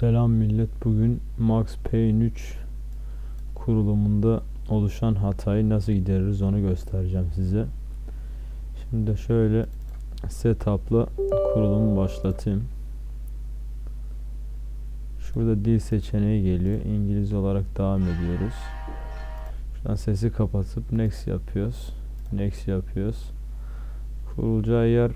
Selam millet. Bugün Max Payne 3 kurulumunda oluşan hatayı nasıl gideririz onu göstereceğim size. Şimdi şöyle setup'la kurulumu başlatayım. Şurada dil seçeneği geliyor. İngilizce olarak devam ediyoruz. Şuradan sesi kapatıp next yapıyoruz. Next yapıyoruz. Kurulacağı yer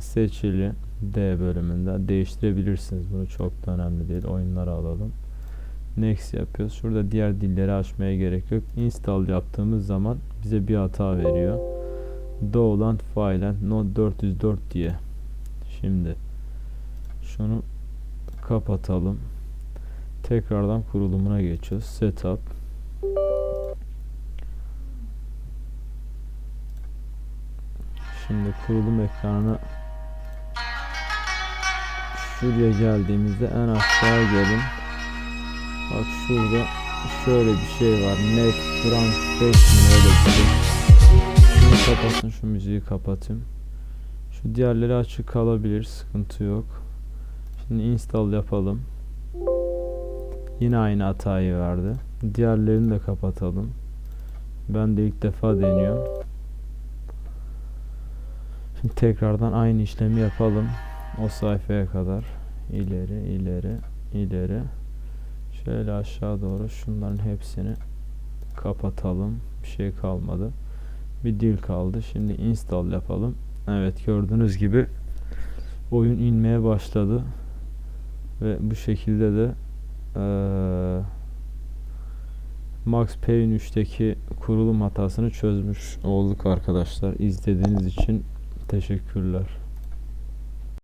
seçili D bölümünde değiştirebilirsiniz. Bunu çok da önemli değil. Oyunlara alalım. Next yapıyoruz. Şurada diğer dilleri açmaya gerek yok. Install yaptığımız zaman bize bir hata veriyor. Doland Fileand Node 404 diye. Şimdi şunu kapatalım. Tekrardan kurulumuna geçiyoruz. Setup Şimdi kurulum ekranına şuraya geldiğimizde en aşağı gelin. Bak şurada şöyle bir şey var. Net Frank 5 mi öyle bir şey. Şunu kapatın şu müziği kapatayım. Şu diğerleri açık kalabilir. Sıkıntı yok. Şimdi install yapalım. Yine aynı hatayı verdi. Diğerlerini de kapatalım. Ben de ilk defa deniyorum. Şimdi tekrardan aynı işlemi yapalım. O sayfaya kadar. ileri, ileri, ileri. Şöyle aşağı doğru şunların hepsini kapatalım. Bir şey kalmadı. Bir dil kaldı. Şimdi install yapalım. Evet gördüğünüz gibi oyun inmeye başladı. Ve bu şekilde de eee Max Payne 3'teki kurulum hatasını çözmüş olduk arkadaşlar. İzlediğiniz için teşekkürler.